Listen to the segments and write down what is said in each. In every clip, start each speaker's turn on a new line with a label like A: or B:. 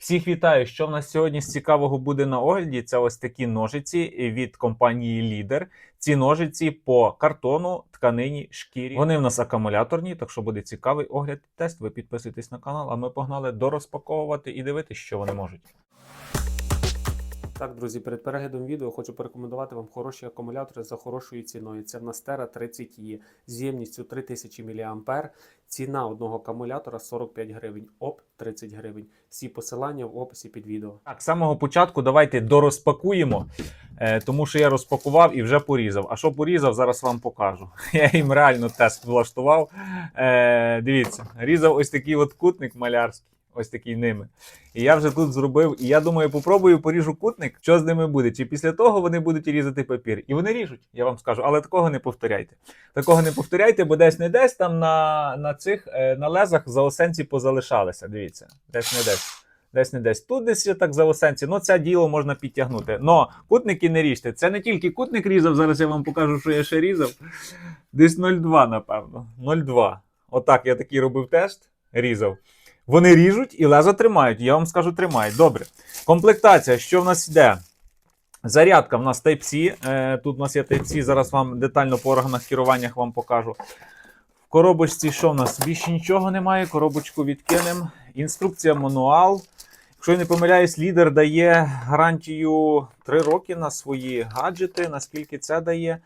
A: Всіх вітаю! Що в нас сьогодні з цікавого буде на огляді? Це ось такі ножиці від компанії Лідер. Ці ножиці по картону, тканині, шкірі. Вони в нас акумуляторні, так що буде цікавий огляд тест. Ви підписуйтесь на канал, а ми погнали дорозпаковувати і дивитися, що вони можуть.
B: Так, друзі, перед переглядом відео хочу порекомендувати вам хороші акумулятори за хорошою ціною. Це в нас Tera 30 e з ємністю 3000 мА. Ціна одного акумулятора 45 гривень, ОП 30 гривень. Всі посилання в описі під відео.
A: Так, з самого початку давайте дорозпакуємо, е, тому що я розпакував і вже порізав. А що порізав, зараз вам покажу. Я їм реально тест влаштував. Е, дивіться, різав ось такий от кутник малярський. Ось такий ними. І я вже тут зробив. І я думаю, попробую поріжу кутник, що з ними буде. Чи після того вони будуть різати папір. І вони ріжуть, я вам скажу, але такого не повторяйте. Такого не повторяйте, бо десь не десь там на, на цих е, на лезах заосенці позалишалися. Дивіться, десь не десь. Десь не десь. Тут десь ще так заосенці. Ну, це діло можна підтягнути. Но кутники не ріжте. Це не тільки кутник різав, зараз я вам покажу, що я ще різав. Десь 0,2, напевно. 0,2. Отак я такий робив тест, різав. Вони ріжуть і лезо тримають. Я вам скажу, тримають. Добре. Комплектація, що в нас йде? Зарядка в нас Type-C. Е, Тут у нас є Type-C, зараз вам детально по органах керуваннях вам покажу. В коробочці, що в нас? Більше нічого немає. Коробочку відкинемо. Інструкція, мануал. Якщо я не помиляюсь, лідер дає гарантію 3 роки на свої гаджети. Наскільки це дає,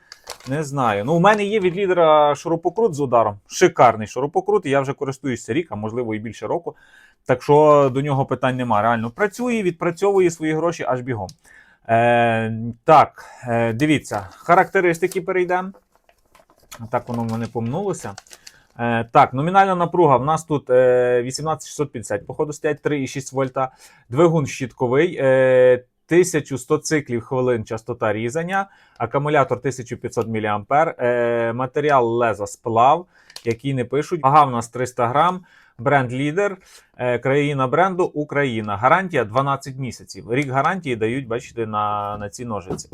A: не знаю. Ну, у мене є від лідера шурупокрут з ударом. Шикарний шурупокрут. Я вже користуюся рік, а можливо і більше року. Так що до нього питань немає. Реально працює, відпрацьовує свої гроші аж бігом. Е, так, е, дивіться, характеристики перейдемо. Так, воно в мене помнулося. Е, так, номінальна напруга. В нас тут е, 18650, походу стоять 3,6 вольта. Двигун щітковий. Е, 1100 циклів хвилин частота різання, акумулятор 1500 мА, е, матеріал леза сплав, який не пишуть. Вага в нас 300 грам. Бренд лідер, е, країна бренду Україна. Гарантія 12 місяців. Рік гарантії дають, бачите, на, на ці ножиці.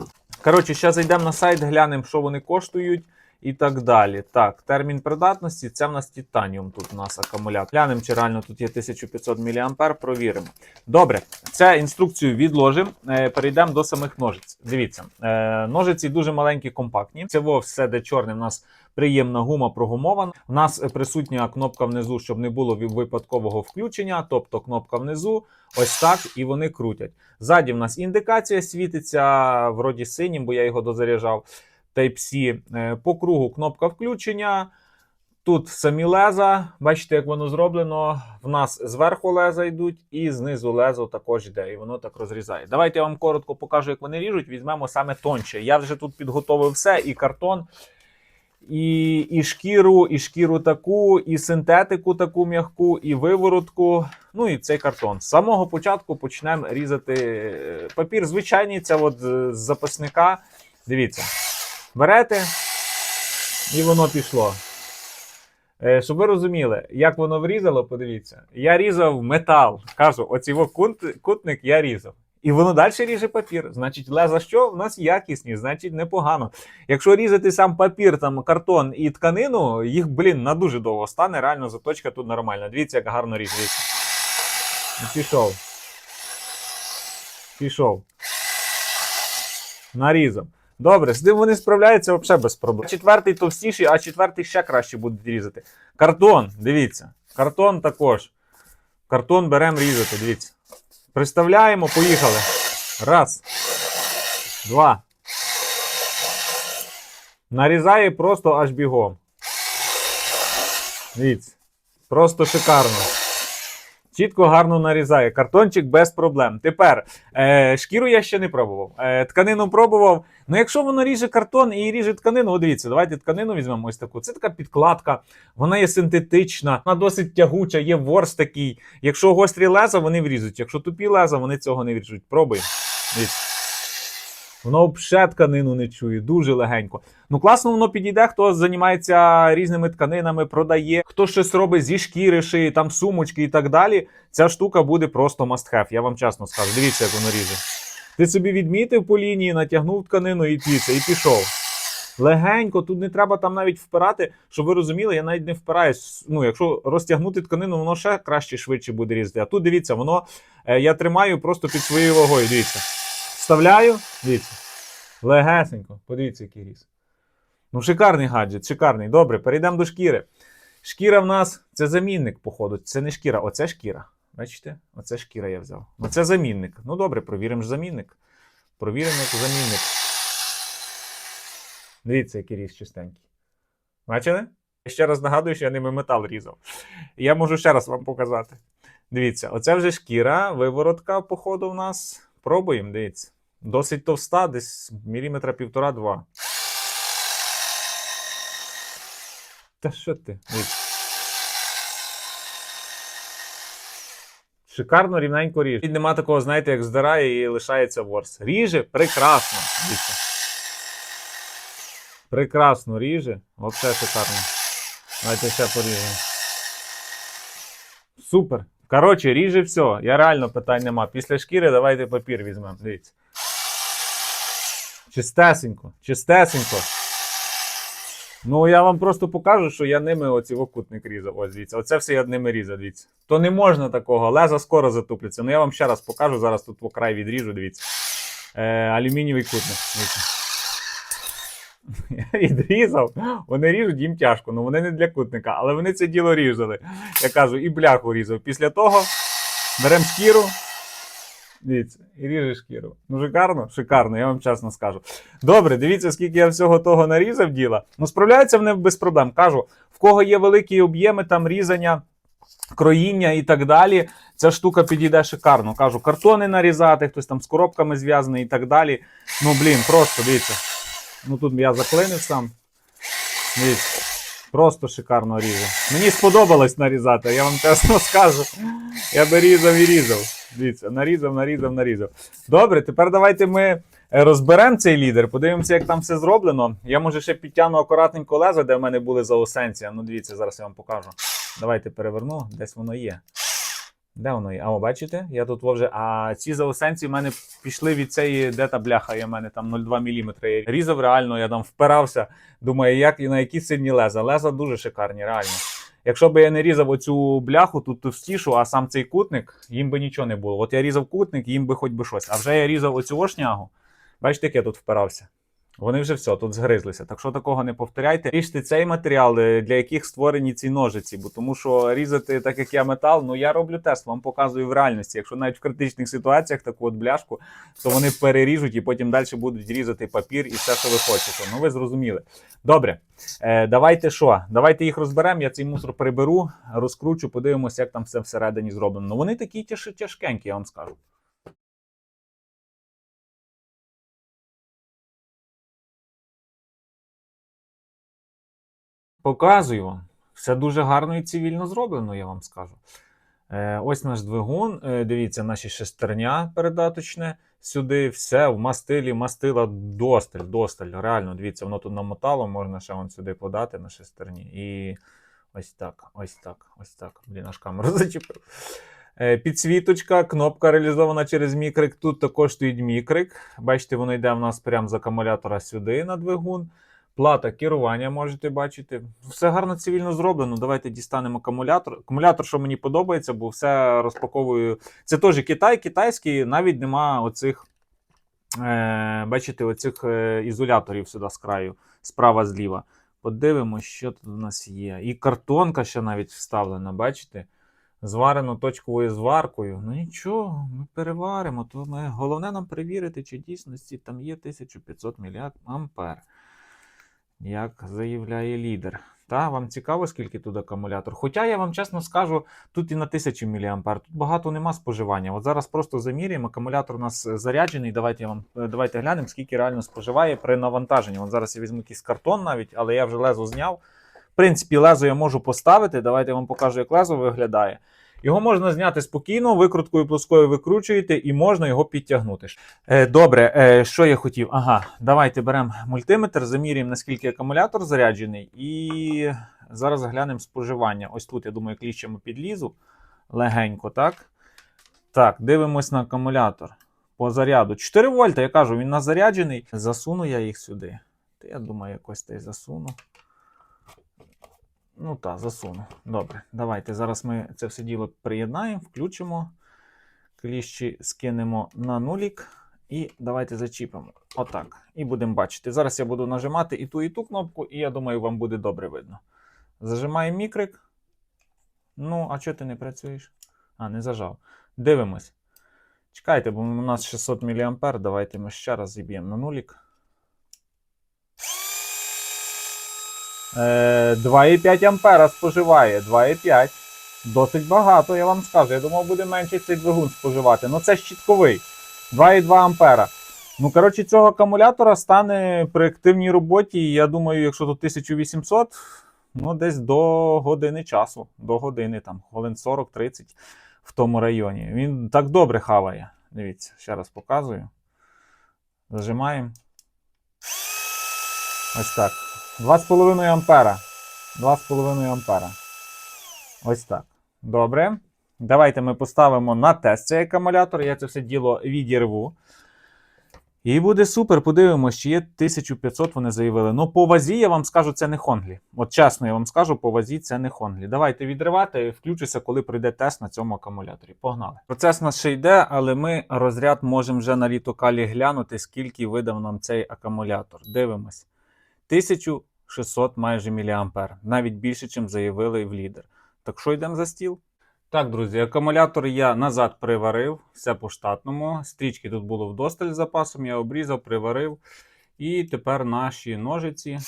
A: Коротше, зараз зайдемо на сайт, глянемо, що вони коштують і так далі. Так, термін придатності це в нас титаніум. Тут у нас акумулятор. Глянемо, чи реально тут є 1500 мА, провіримо. Добре, це інструкцію відложимо. Е, перейдемо до самих ножиць. Дивіться, е, ножиці дуже маленькі, компактні. Це все, де чорне, в нас приємна гума прогумована. У нас присутня кнопка внизу, щоб не було випадкового включення, тобто кнопка внизу, ось так, і вони крутять. Ззаді в нас індикація світиться, вроді синім, бо я його дозаряджав. Type-C. Е, По кругу кнопка включення. Тут самі леза, бачите, як воно зроблено. В нас зверху леза йдуть, і знизу лезо також йде, і воно так розрізає. Давайте я вам коротко покажу, як вони ріжуть. Візьмемо саме тонче. Я вже тут підготовив все: і картон, і, і шкіру, і шкіру таку, і синтетику таку м'яку, і виворотку. Ну і цей картон. З самого початку почнемо різати е, папір. Звичайний, це от е, з запасника. Дивіться, берете, і воно пішло. Е, Щоб ви розуміли, як воно врізало, подивіться. Я різав метал. Кажу, кут- кутник я різав. І воно далі ріже папір. Значить, леза що? В нас якісні, значить, непогано. Якщо різати сам папір, там картон і тканину, їх, блін, на дуже довго стане. Реально заточка тут нормальна. Дивіться, як гарно ріжеться. Пішов. Пішов. Нарізав. Добре, з ним вони справляються взагалі без проблем. Четвертий товстіший, а четвертий ще краще будуть різати. Картон, дивіться. Картон також. Картон беремо різати, дивіться. Приставляємо, поїхали. Раз. Два. Нарізає просто аж бігом. Дивіться. Просто шикарно. Чітко гарно нарізає. Картончик без проблем. Тепер е, шкіру я ще не пробував. Е, тканину пробував. Ну, якщо воно ріже картон і ріже тканину, дивіться, давайте тканину візьмемо ось таку. Це така підкладка, вона є синтетична, вона досить тягуча, є ворс такий. Якщо гострі леза, вони врізуть. Якщо тупі леза, вони цього не вріжуть. Пробуємо. Дивіться. Воно взагалі тканину не чує, дуже легенько. Ну, класно воно підійде, хто займається різними тканинами, продає, хто щось робить зі шкіри, шиї, там сумочки і так далі. Ця штука буде просто must have, я вам чесно скажу. Дивіться, як воно ріже. Ти собі відмітив по лінії, натягнув тканину і піце, і пішов. Легенько, тут не треба там навіть впирати, щоб ви розуміли, я навіть не впираюсь. Ну, якщо розтягнути тканину, воно ще краще швидше буде різати. А тут дивіться, воно е, я тримаю просто під своєю вагою. Дивіться. Вставляю, дивіться. Легесенько. Подивіться, який різ. Ну, шикарний гаджет, шикарний. Добре, перейдемо до шкіри. Шкіра в нас це замінник, походу. Це не шкіра, оце шкіра. Бачите? Оце шкіра я взяв. Ну це замінник. Ну добре, провіримо ж замінник. Провіримо як замінник. Дивіться, який різ чистенький. Бачили? Ще раз нагадую, що я ними метал різав. Я можу ще раз вам показати. Дивіться, оце вже шкіра, виворотка, походу, в нас. Пробуємо, дивіться. Досить товста, десь міліметра півтора-два. Та що ти? Шикарно рівненько ріже. І нема такого, знаєте, як здирає і лишається ворс. Ріже прекрасно. Дивіться. Прекрасно ріже. Взагалі шикарно. Давайте ще поріжемо. Супер. Коротше, ріже все. Я реально питань нема. Після шкіри давайте папір візьмемо. Дивіться. Чистесенько, чистесенько. Ну, я вам просто покажу, що я ними оці окутник різав. Ось дивіться. Оце все я ними різав, дивіться. То не можна такого, леза скоро затупляться. Ну я вам ще раз покажу. Зараз тут по край відріжу, дивіться. Е, алюмінієвий кутник. Дивіться. Я відрізав, вони ріжуть їм тяжко, ну вони не для кутника, але вони це діло різали. Я кажу, і бляху різав. Після того беремо шкіру. Дивіться, і ріже шкіру. Ну, шикарно? Шикарно, я вам чесно скажу. Добре, дивіться, скільки я всього того нарізав діла. Ну, справляються вони без проблем. Кажу, в кого є великі об'єми там різання, кроїння і так далі. Ця штука підійде шикарно. Кажу, картони нарізати, хтось там з коробками зв'язаний і так далі. Ну, блін, просто дивіться. Ну тут я заклинив сам. Дивіться. Просто шикарно ріже. Мені сподобалось нарізати, я вам чесно скажу. Я би різав і різав. Дивіться, нарізав, нарізав, нарізав. Добре, тепер давайте ми е, розберемо цей лідер, подивимося, як там все зроблено. Я може ще підтягну акуратненько лезо, де в мене були заосенція. Ну, дивіться, зараз я вам покажу. Давайте переверну, десь воно є. Де воно є? А, бачите? Я тут вже. А ці заосенці в мене пішли від цієї, де та бляха, є в мене там 0,2 мм. Я різав реально, я там впирався. Думаю, як і на які сильні леза. Леза дуже шикарні, реально. Якщо б я не різав оцю бляху, тут товстішу, а сам цей кутник, їм би нічого не було. От я різав кутник, їм би хоч би щось. А вже я різав оцю ошнягу. Бачите, як я тут впирався. Вони вже все, тут згризлися. Так що такого не повторяйте. Ріжте цей матеріал, е, для яких створені ці ножиці. Бо тому що різати, так як я метал, ну я роблю тест, вам показую в реальності. Якщо навіть в критичних ситуаціях таку от бляшку, то вони переріжуть і потім далі будуть різати папір і все, що ви хочете. Ну ви зрозуміли. Добре, е, давайте що? Давайте їх розберемо. Я цей мусор приберу, розкручу, подивимося, як там все всередині зроблено. Ну вони такі тяж, тяжкенькі, я вам скажу. Показую вам. Все дуже гарно і цивільно зроблено, я вам скажу. Е, ось наш двигун. Е, дивіться, наші шестерня передаточне. Сюди все в мастилі, мастила досталь, досталь. Реально, дивіться, воно тут намотало, можна ще вон сюди подати на шестерні. І ось так, ось так, ось так. Блін, аж камеру зачепив. Е, Підсвіточка, кнопка реалізована через мікрик. Тут також стоїть мікрик. Бачите, воно йде в нас прямо з акумулятора сюди на двигун. Плата керування можете бачити. Все гарно цивільно зроблено. Давайте дістанемо акумулятор. Акумулятор, що мені подобається, бо все розпаковую. Це теж Китай, китайський, навіть нема оцих, е, бачите, оцих е, ізоляторів сюди з краю, справа зліва. Подивимося, що тут у нас є. І картонка ще навіть вставлена, бачите? Зварено точковою зваркою. Ну нічого, ми переваримо. То ми... Головне нам перевірити, чи дійсності там є 1500 мА як заявляє лідер. Та, вам цікаво, скільки тут акумулятор. Хоча я вам чесно скажу, тут і на 1000 мА, тут багато нема споживання. От зараз просто заміряємо, акумулятор у нас заряджений. Давайте я вам давайте глянемо, скільки реально споживає при навантаженні. От зараз я візьму якийсь картон навіть, але я вже лезо зняв. В принципі, лезо я можу поставити. Давайте я вам покажу, як лезо виглядає. Його можна зняти спокійно, викруткою плоскою викручуєте і можна його підтягнути. Е, добре, е, що я хотів? Ага, давайте беремо мультиметр, замірюємо, наскільки акумулятор заряджений, і зараз глянемо споживання. Ось тут, я думаю, кліщами підлізу легенько, так? Так, дивимось на акумулятор по заряду. 4 вольта, я кажу, він на заряджений. Засуну я їх сюди. Та я думаю, якось та й засуну. Ну так, засуну. Добре, давайте зараз ми це все діло приєднаємо, включимо. Кліщі скинемо на нулік. І давайте зачіпимо. Отак. І будемо бачити. Зараз я буду нажимати і ту, і ту кнопку, і я думаю, вам буде добре видно. Зажимаємо мікрик. Ну, а чого ти не працюєш? А, не зажав. Дивимось. Чекайте, бо у нас 600 мА. Давайте ми ще раз зіб'ємо на нулік. 2,5 ампера споживає. 2,5. Досить багато, я вам скажу. Я думав, буде менше цей двигун споживати. Ну це щитковий. 2,2 ампера. Ну, коротше, цього акумулятора стане при активній роботі. Я думаю, якщо тут 1800, ну десь до години часу. До години, там, хвилин 40-30 в тому районі. Він так добре хаває. Дивіться, ще раз показую. Зажимаємо. Ось так. 2,5 ампера. 2,5 ампера. Ось так. Добре. Давайте ми поставимо на тест цей акумулятор. Я це все діло відірву. І буде супер. Подивимось, чи є 1500, вони заявили. Ну, по вазі я вам скажу, це не Хонглі. От чесно, я вам скажу, по вазі це не Хонглі. Давайте відривати, включуся, коли пройде тест на цьому акумуляторі. Погнали. Процес нас ще йде, але ми розряд можемо вже на літокалі глянути, скільки видав нам цей акумулятор. Дивимось. 1600 майже міліампер. Навіть більше, ніж заявили в лідер. Так що йдемо за стіл? Так, друзі, акумулятор я назад приварив, все по штатному. Стрічки тут було вдосталь з запасом, я обрізав, приварив. І тепер наші ножиці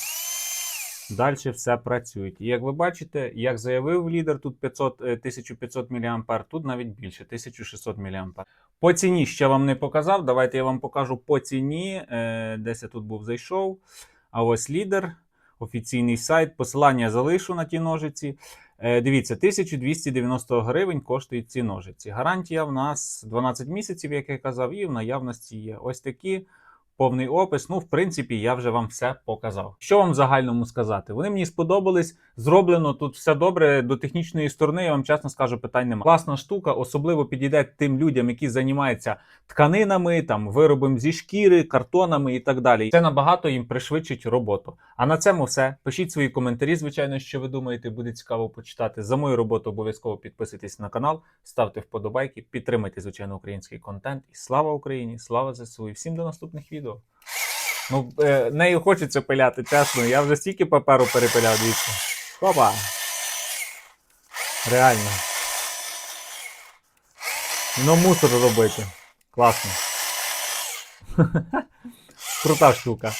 A: далі все працюють. І як ви бачите, як заявив лідер, тут 500, е, 1500 мА, тут навіть більше 1600 мА. По ціні ще вам не показав. Давайте я вам покажу по ціні. Е, Десь я тут був зайшов. А ось лідер, офіційний сайт. Посилання залишу на ті ножиці. Е, Дивіться, 1290 гривень коштують ці ножиці. Гарантія в нас 12 місяців, як я казав, і в наявності є ось такі. Повний опис. Ну, в принципі, я вже вам все показав. Що вам в загальному сказати? Вони мені сподобались. Зроблено тут все добре до технічної сторони. Я вам чесно скажу, питань немає. Класна штука, особливо підійде тим людям, які займаються тканинами, там виробом зі шкіри, картонами і так далі. Це набагато їм пришвидшить роботу. А на цьому все. Пишіть свої коментарі, звичайно, що ви думаєте, буде цікаво почитати. За мою роботу обов'язково підписуйтесь на канал, ставте вподобайки, підтримайте, звичайно, український контент. І слава Україні! Слава ЗСУ! І всім до наступних відео. Ну, е, нею хочеться пиляти, чесно. Я вже стільки паперу перепиляв, дійсно. Опа! Реально. Ну, мусор робити. Класно. Крута штука.